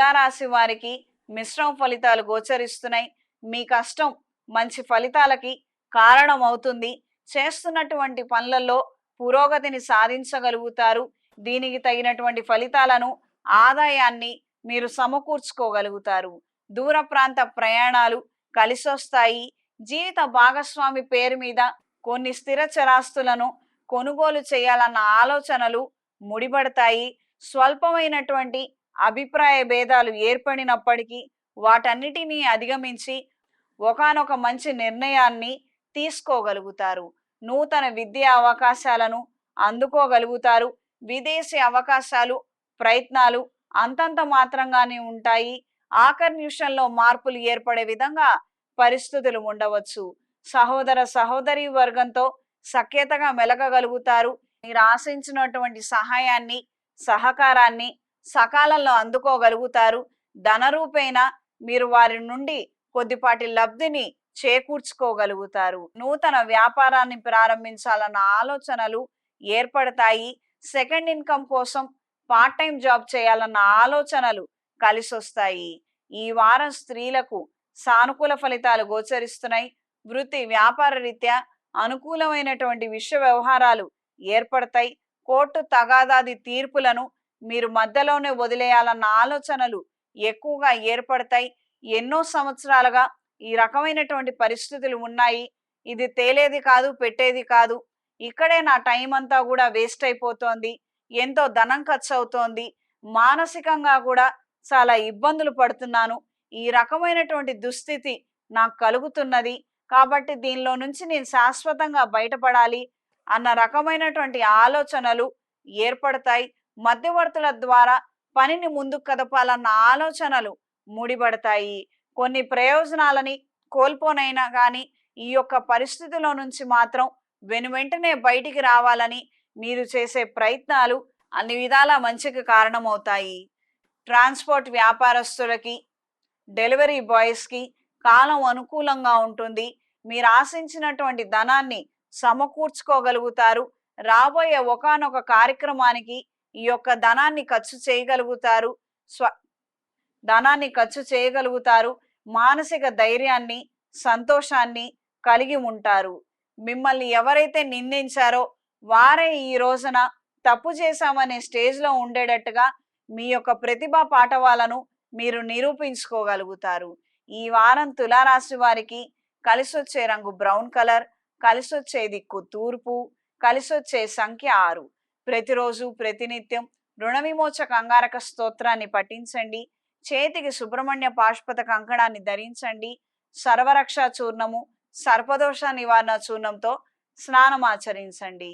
తులారాశి వారికి మిశ్రమ ఫలితాలు గోచరిస్తున్నాయి. మీ కష్టం మంచి ఫలితాలకి కారణం అవుతుంది చేస్తున్నటువంటి పనులలో పురోగతిని సాధించగలుగుతారు. దీనికి తగినటువంటి ఫలితాలను ఆదాయాన్ని మీరు సమకూర్చుకోగలుగుతారు. దూర ప్రాంత ప్రయాణాలు కలిసొస్తాయి. జీవిత భాగస్వామి పేరు మీద కొన్ని స్థిర చరాస్తులను కొనుగోలు చేయాలన్న ఆలోచనలు ముడిపడతాయి. స్వల్పమైనటువంటి అభిప్రాయ భేదాలు ఏర్పడినప్పటికీ వాటన్నిటినీ అధిగమించి ఒకానొక మంచి నిర్ణయాన్ని తీసుకోగలుగుతారు. నూతన విద్యా అవకాశాలను అందుకోగలుగుతారు. విదేశీ అవకాశాలు ప్రయత్నాలు అంతంత మాత్రంగానే ఉంటాయి. ఆకర్న్యూషన్లో మార్పులు ఏర్పడే విధంగా పరిస్థితులు ఉండవచ్చు. సహోదర సహోదరి వర్గంతో సఖ్యతగా మెలగగలుగుతారు. మీరు ఆశించినటువంటి సహాయాన్ని సహకారాన్ని సకాలంలో అందుకోగలుగుతారు. ధనరూపేణ మీరు వారి నుండి కొద్దిపాటి లబ్ధిని చేకూర్చుకోగలుగుతారు. నూతన వ్యాపారాన్ని ప్రారంభించాలన్న ఆలోచనలు ఏర్పడతాయి. సెకండ్ ఇన్కమ్ కోసం పార్ట్ టైం జాబ్ చేయాలన్న ఆలోచనలు కలిసొస్తాయి. ఈ వారం స్త్రీలకు సానుకూల ఫలితాలు గోచరిస్తున్నాయి. వృత్తి వ్యాపార రీత్యా అనుకూలమైనటువంటి విశ్వ వ్యవహారాలు ఏర్పడతాయి. కోర్టు తగాదాది తీర్పులను మీరు మధ్యలోనే వదిలేయాలన్న ఆలోచనలు ఎక్కువగా ఏర్పడతాయి. ఎన్నో సంవత్సరాలుగా ఈ రకమైనటువంటి పరిస్థితులు ఉన్నాయి. ఇది తేలేది కాదు పెట్టేది కాదు. ఇక్కడే నా టైం అంతా కూడా వేస్ట్ అయిపోతోంది. ఎంతో ధనం ఖర్చు అవుతోంది మానసికంగా కూడా చాలా ఇబ్బందులు పడుతున్నాను. ఈ రకమైనటువంటి దుస్థితి నాకు కలుగుతున్నది. కాబట్టి దీనిలో నుంచి నేను శాశ్వతంగా బయటపడాలి అన్న రకమైనటువంటి ఆలోచనలు ఏర్పడతాయి. మధ్యవర్తుల ద్వారా పనిని ముందుకు కదపాలన్న ఆలోచనలు ముడిపడతాయి. కొన్ని ప్రయోజనాలని కోల్పోనైనా కానీ ఈ యొక్క పరిస్థితిలో నుంచి మాత్రం వెను వెంటనే బయటికి రావాలని మీరు చేసే ప్రయత్నాలు అన్ని విధాల మంచికి కారణమవుతాయి. ట్రాన్స్పోర్ట్ వ్యాపారస్తులకి డెలివరీ బాయ్స్కి కాలం అనుకూలంగా ఉంటుంది. మీరు ఆశించినటువంటి ధనాన్ని సమకూర్చుకోగలుగుతారు. రాబోయే ఒకానొక కార్యక్రమానికి ఈ యొక్క ధనాన్ని ఖర్చు చేయగలుగుతారు. స్వ ధనాన్ని ఖర్చు చేయగలుగుతారు. మానసిక ధైర్యాన్ని సంతోషాన్ని కలిగి ఉంటారు. మిమ్మల్ని ఎవరైతే నిందించారో వారే ఈ రోజున తప్పు చేశామనే స్టేజ్లో ఉండేటట్టుగా మీ యొక్క ప్రతిభా పాఠవాలను మీరు నిరూపించుకోగలుగుతారు. ఈ వారం తులారాశి వారికి కలిసొచ్చే రంగు బ్రౌన్ కలర్ కలిసొచ్చే దిక్కు తూర్పు కలిసొచ్చే సంఖ్య ఆరు. ప్రతిరోజు ప్రతినిత్యం రుణవిమోచ కంగారక అంగారక స్తోత్రాన్ని పఠించండి. చేతికి సుబ్రహ్మణ్య పాష్పత కంకణాన్ని ధరించండి. సర్వరక్ష చూర్ణము సర్పదోష నివారణ చూర్ణంతో స్నానం ఆచరించండి.